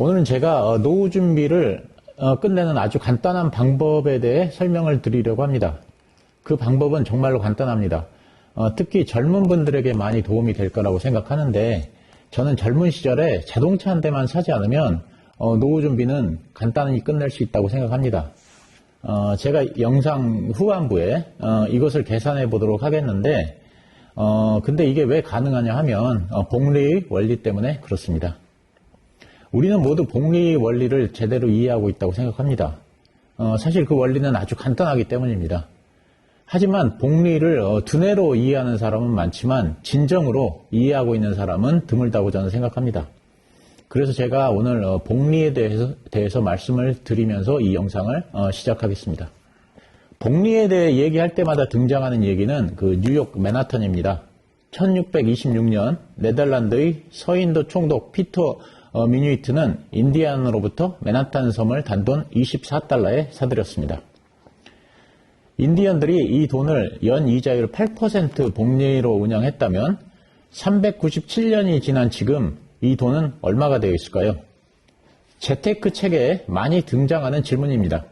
오늘은 제가 어, 노후 준비를 어, 끝내는 아주 간단한 방법에 대해 설명을 드리려고 합니다. 그 방법은 정말로 간단합니다. 어, 특히 젊은 분들에게 많이 도움이 될 거라고 생각하는데 저는 젊은 시절에 자동차 한 대만 사지 않으면 어, 노후 준비는 간단히 끝낼 수 있다고 생각합니다. 어, 제가 영상 후반부에 어, 이것을 계산해 보도록 하겠는데 어, 근데 이게 왜 가능하냐 하면 어, 복리의 원리 때문에 그렇습니다. 우리는 모두 복리 원리를 제대로 이해하고 있다고 생각합니다. 어, 사실 그 원리는 아주 간단하기 때문입니다. 하지만 복리를 어, 두뇌로 이해하는 사람은 많지만 진정으로 이해하고 있는 사람은 드물다고 저는 생각합니다. 그래서 제가 오늘 어, 복리에 대해서, 대해서 말씀을 드리면서 이 영상을 어, 시작하겠습니다. 복리에 대해 얘기할 때마다 등장하는 얘기는 그 뉴욕 맨하탄입니다. 1626년 네덜란드의 서인도 총독 피터 어, 미뉴이트는 인디안으로부터 맨하탄 섬을 단돈 24달러에 사들였습니다. 인디언들이 이 돈을 연 이자율 8% 복리로 운영했다면 397년이 지난 지금 이 돈은 얼마가 되어 있을까요? 재테크 책에 많이 등장하는 질문입니다.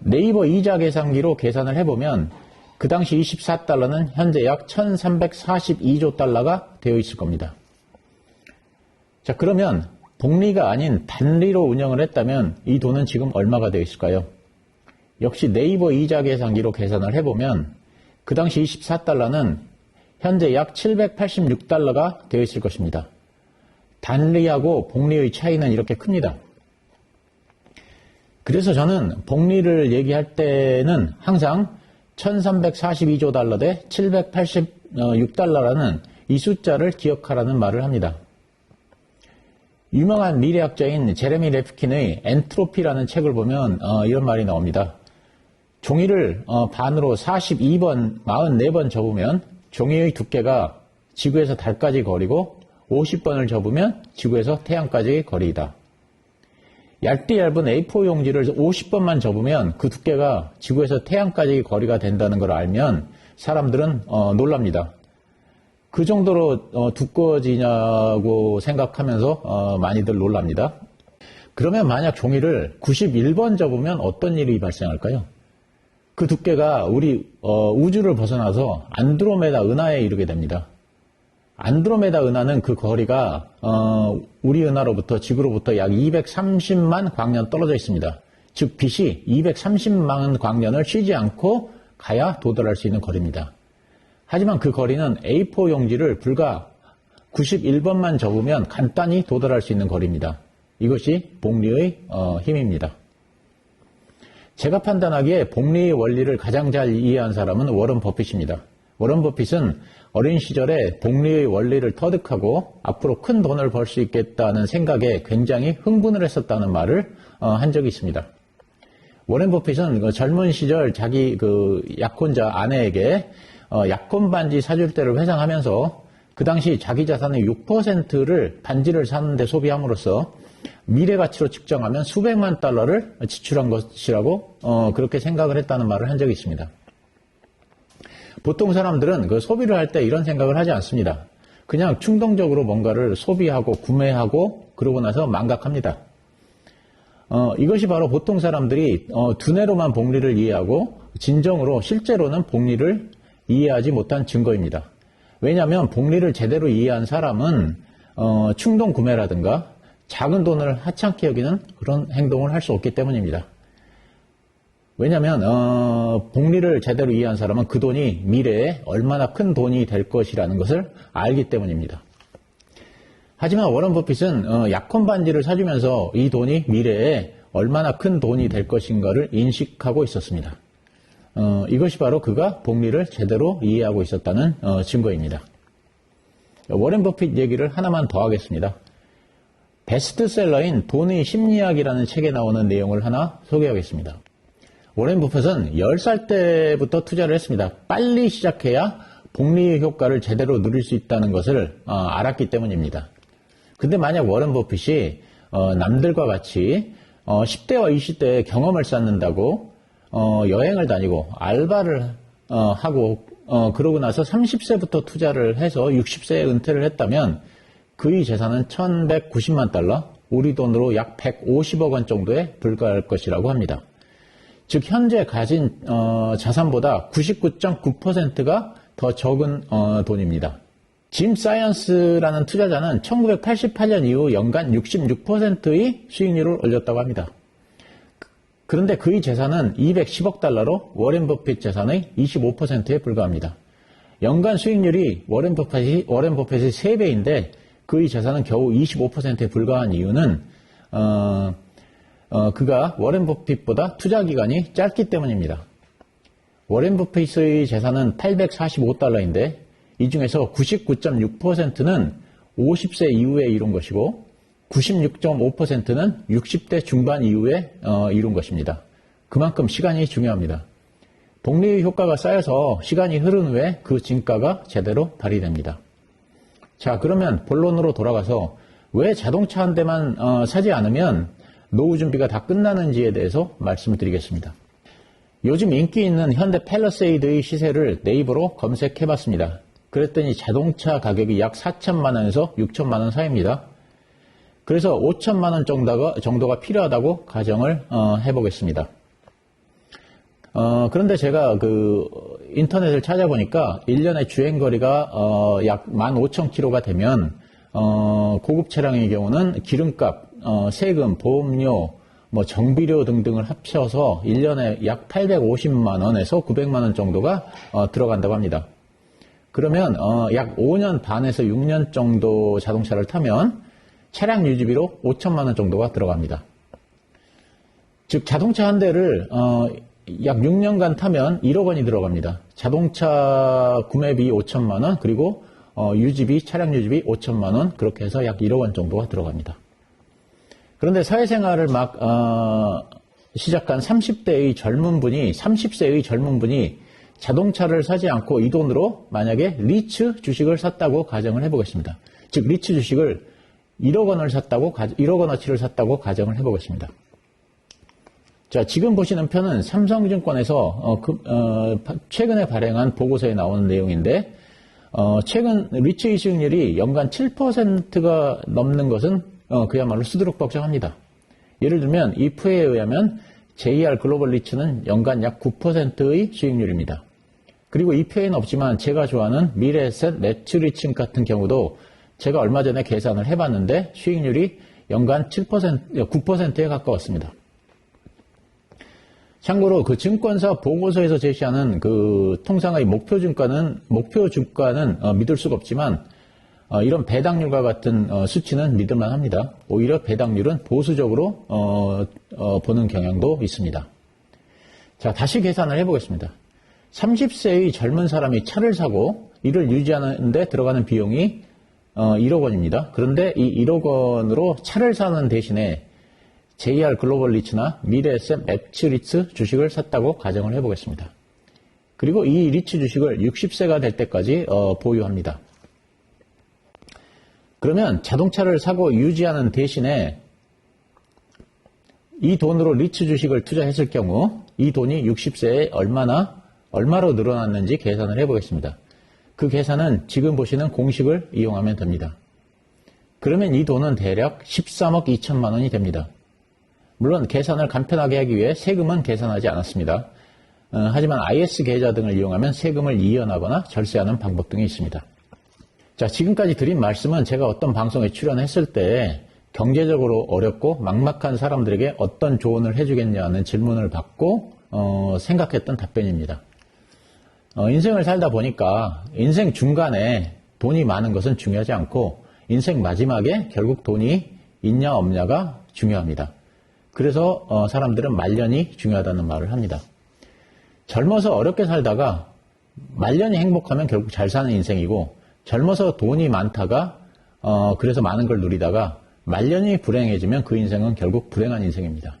네이버 이자 계산기로 계산을 해보면 그 당시 24달러는 현재 약 1342조 달러가 되어 있을 겁니다. 자, 그러면 복리가 아닌 단리로 운영을 했다면 이 돈은 지금 얼마가 되어 있을까요? 역시 네이버 이자 계산기로 계산을 해보면 그 당시 24달러는 현재 약 786달러가 되어 있을 것입니다. 단리하고 복리의 차이는 이렇게 큽니다. 그래서 저는 복리를 얘기할 때는 항상 1342조 달러 대 786달러라는 이 숫자를 기억하라는 말을 합니다. 유명한 미래학자인 제레미 레프킨의 엔트로피라는 책을 보면 어, 이런 말이 나옵니다. 종이를 어, 반으로 42번, 44번 접으면 종이의 두께가 지구에서 달까지 거리고 50번을 접으면 지구에서 태양까지 거리이다. 얇디 얇은 A4 용지를 50번만 접으면 그 두께가 지구에서 태양까지 거리가 된다는 걸 알면 사람들은 어, 놀랍니다. 그 정도로 어, 두꺼워지냐고 생각하면서 어, 많이들 놀랍니다. 그러면 만약 종이를 91번 접으면 어떤 일이 발생할까요? 그 두께가 우리 어, 우주를 벗어나서 안드로메다 은하에 이르게 됩니다. 안드로메다 은하는 그 거리가 어, 우리 은하로부터 지구로부터 약 230만 광년 떨어져 있습니다. 즉 빛이 230만 광년을 쉬지 않고 가야 도달할 수 있는 거리입니다. 하지만 그 거리는 A4 용지를 불과 91번만 접으면 간단히 도달할 수 있는 거리입니다. 이것이 복리의 어, 힘입니다. 제가 판단하기에 복리의 원리를 가장 잘 이해한 사람은 워런 버핏입니다. 워런 버핏은 어린 시절에 복리의 원리를 터득하고 앞으로 큰 돈을 벌 수 있겠다는 생각에 굉장히 흥분을 했었다는 말을 어, 한 적이 있습니다. 워렌 버핏은 그 젊은 시절 자기 그 약혼자 아내에게 어, 약혼 반지 사줄 때를 회상하면서 그 당시 자기 자산의 6%를 반지를 사는데 소비함으로써 미래 가치로 측정하면 수백만 달러를 지출한 것이라고 어, 그렇게 생각을 했다는 말을 한 적이 있습니다. 보통 사람들은 그 소비를 할 때 이런 생각을 하지 않습니다. 그냥 충동적으로 뭔가를 소비하고 구매하고 그러고 나서 망각합니다. 어, 이것이 바로 보통 사람들이 어, 두뇌로만 복리를 이해하고 진정으로 실제로는 복리를 이해하지 못한 증거입니다. 왜냐하면 복리를 제대로 이해한 사람은 어, 충동 구매라든가 작은 돈을 하찮게 여기는 그런 행동을 할 수 없기 때문입니다. 왜냐하면 어, 복리를 제대로 이해한 사람은 그 돈이 미래에 얼마나 큰 돈이 될 것이라는 것을 알기 때문입니다. 하지만 워런 버핏은 어, 약혼 반지를 사주면서 이 돈이 미래에 얼마나 큰 돈이 될 것인가를 인식하고 있었습니다. 어, 이것이 바로 그가 복리를 제대로 이해하고 있었다는 어, 증거입니다. 워렌 버핏 얘기를 하나만 더 하겠습니다. 베스트셀러인 돈의 심리학이라는 책에 나오는 내용을 하나 소개하겠습니다. 워렌 버핏은 10살 때부터 투자를 했습니다. 빨리 시작해야 복리 효과를 제대로 누릴 수 있다는 것을 어, 알았기 때문입니다. 근데 만약 워렌 버핏이 어, 남들과 같이 어, 10대와 20대의 경험을 쌓는다고 어, 여행을 다니고 알바를 어, 하고 어, 그러고 나서 30세부터 투자를 해서 60세에 은퇴를 했다면 그의 재산은 1190만 달러 우리 돈으로 약 150억 원 정도에 불과할 것이라고 합니다. 즉 현재 가진 어, 자산보다 99.9%가 더 적은 어, 돈입니다. 짐 사이언스라는 투자자는 1988년 이후 연간 66%의 수익률을 올렸다고 합니다. 그런데 그의 재산은 210억 달러로 워렌 버핏 재산의 25%에 불과합니다. 연간 수익률이 워렌 버핏이 워렌 버핏의 3배인데 그의 재산은 겨우 25%에 불과한 이유는 어, 어, 그가 워렌 버핏보다 투자 기간이 짧기 때문입니다. 워렌 버핏의 재산은 845달러인데 이 중에서 99.6%는 50세 이후에 이룬 것이고 96.5%는 60대 중반 이후에 어, 이룬 것입니다. 그만큼 시간이 중요합니다. 복리 효과가 쌓여서 시간이 흐른 후에 그 진가가 제대로 발휘됩니다. 자, 그러면 본론으로 돌아가서 왜 자동차 한 대만 어, 사지 않으면 노후 준비가 다 끝나는지에 대해서 말씀을 드리겠습니다. 요즘 인기 있는 현대 팰러세이드의 시세를 네이버로 검색해 봤습니다. 그랬더니 자동차 가격이 약 4천만 원에서 6천만 원 사이입니다. 그래서 5천만 원 정도가, 정도가 필요하다고 가정을 어, 해보겠습니다. 어, 그런데 제가 그 인터넷을 찾아보니까 1년의 주행거리가 어, 약 15,000km가 되면 어, 고급 차량의 경우는 기름값, 어, 세금, 보험료, 뭐 정비료 등등을 합쳐서 1년에 약 850만 원에서 900만 원 정도가 어, 들어간다고 합니다. 그러면 어, 약 5년 반에서 6년 정도 자동차를 타면 차량 유지비로 5천만 원 정도가 들어갑니다. 즉 자동차 한 대를 어, 약 6년간 타면 1억 원이 들어갑니다. 자동차 구매비 5천만 원 그리고 어, 유지비 차량 유지비 5천만 원 그렇게 해서 약 1억 원 정도가 들어갑니다. 그런데 사회생활을 막 어, 시작한 30대의 젊은 분이 30세의 젊은 분이 자동차를 사지 않고 이 돈으로 만약에 리츠 주식을 샀다고 가정을 해보겠습니다. 즉 리츠 주식을 1억 원을 샀다고 1억 원어치를 샀다고 가정을 해보겠습니다. 자, 지금 보시는 편은 삼성증권에서 어, 그, 어, 최근에 발행한 보고서에 나오는 내용인데 어, 최근 리츠 이익률이 연간 7%가 넘는 것은 어, 그야말로 수두룩벅적합니다. 예를 들면 이프에 의하면 JR 글로벌 리츠는 연간 약 9%의 수익률입니다. 그리고 이 표에는 없지만 제가 좋아하는 미래에셋 매출리층 같은 경우도 제가 얼마 전에 계산을 해봤는데 수익률이 연간 7%, 9%에 가까웠습니다. 참고로 그 증권사 보고서에서 제시하는 그 통상의 목표 주가는 목표 주가는 어, 믿을 수가 없지만 어, 이런 배당률과 같은 어, 수치는 믿을만 합니다. 오히려 배당률은 보수적으로 어, 어, 보는 경향도 있습니다. 자 다시 계산을 해보겠습니다. 30세의 젊은 사람이 차를 사고 이를 유지하는데 들어가는 비용이 1억 어, 원입니다. 그런데 이 1억 원으로 차를 사는 대신에 JR 글로벌 리츠나 미래에셋 맵츠 리츠 주식을 샀다고 가정을 해보겠습니다. 그리고 이 리츠 주식을 60세가 될 때까지 어, 보유합니다. 그러면 자동차를 사고 유지하는 대신에 이 돈으로 리츠 주식을 투자했을 경우 이 돈이 60세에 얼마나 얼마로 늘어났는지 계산을 해보겠습니다. 그 계산은 지금 보시는 공식을 이용하면 됩니다. 그러면 이 돈은 대략 13억 2천만 원이 됩니다. 물론 계산을 간편하게 하기 위해 세금은 계산하지 않았습니다. 어, 하지만 IS 계좌 등을 이용하면 세금을 이연하거나 절세하는 방법 등이 있습니다. 자, 지금까지 드린 말씀은 제가 어떤 방송에 출연했을 때 경제적으로 어렵고 막막한 사람들에게 어떤 조언을 해주겠냐는 질문을 받고 어, 생각했던 답변입니다. 어, 인생을 살다 보니까 인생 중간에 돈이 많은 것은 중요하지 않고 인생 마지막에 결국 돈이 있냐 없냐가 중요합니다. 그래서 어, 사람들은 말년이 중요하다는 말을 합니다. 젊어서 어렵게 살다가 말년이 행복하면 결국 잘 사는 인생이고 젊어서 돈이 많다가 어, 그래서 많은 걸 누리다가 말년이 불행해지면 그 인생은 결국 불행한 인생입니다.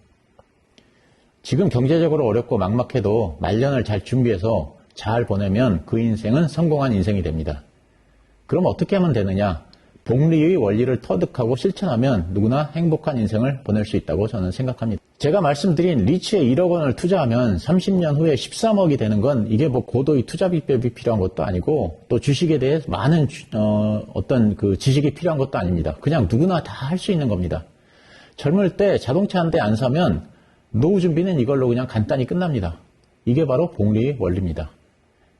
지금 경제적으로 어렵고 막막해도 말년을 잘 준비해서 잘 보내면 그 인생은 성공한 인생이 됩니다. 그럼 어떻게 하면 되느냐? 복리의 원리를 터득하고 실천하면 누구나 행복한 인생을 보낼 수 있다고 저는 생각합니다. 제가 말씀드린 리츠에 1억 원을 투자하면 30년 후에 13억이 되는 건 이게 뭐 고도의 투자 비법이 필요한 것도 아니고 또 주식에 대해 많은 어, 어떤 그 지식이 필요한 것도 아닙니다. 그냥 누구나 다 할 수 있는 겁니다. 젊을 때 자동차 한 대 안 사면 노후 준비는 이걸로 그냥 간단히 끝납니다. 이게 바로 복리의 원리입니다.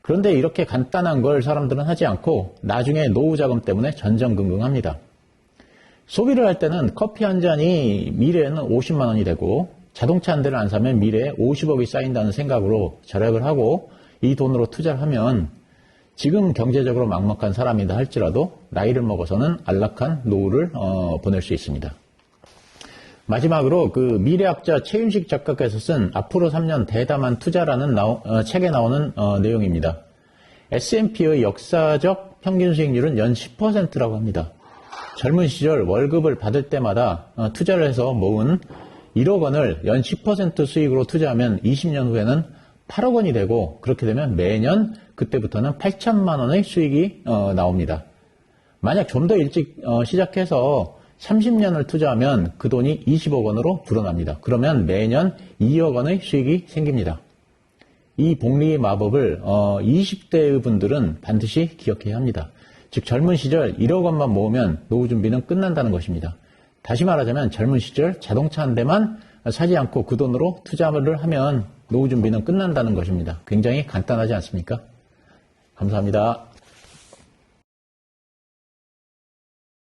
그런데 이렇게 간단한 걸 사람들은 하지 않고 나중에 노후 자금 때문에 전전긍긍합니다. 소비를 할 때는 커피 한 잔이 미래에는 50만 원이 되고 자동차 한 대를 안 사면 미래에 50억이 쌓인다는 생각으로 절약을 하고 이 돈으로 투자를 하면 지금 경제적으로 막막한 사람이다 할지라도 나이를 먹어서는 안락한 노후를 어, 보낼 수 있습니다. 마지막으로 그 미래학자 최윤식 작가께서 쓴 앞으로 3년 대담한 투자라는 나오- 어, 책에 나오는 어, 내용입니다. S&P의 역사적 평균 수익률은 연 10%라고 합니다. 젊은 시절 월급을 받을 때마다 어, 투자를 해서 모은 1억 원을 연 10% 수익으로 투자하면 20년 후에는 8억 원이 되고 그렇게 되면 매년 그때부터는 8천만 원의 수익이 어, 나옵니다. 만약 좀 더 일찍 어, 시작해서 30년을 투자하면 그 돈이 20억 원으로 불어납니다. 그러면 매년 2억 원의 수익이 생깁니다. 이 복리의 마법을 20대의 분들은 반드시 기억해야 합니다. 즉 젊은 시절 1억 원만 모으면 노후 준비는 끝난다는 것입니다. 다시 말하자면 젊은 시절 자동차 한 대만 사지 않고 그 돈으로 투자를 하면 노후 준비는 끝난다는 것입니다. 굉장히 간단하지 않습니까? 감사합니다.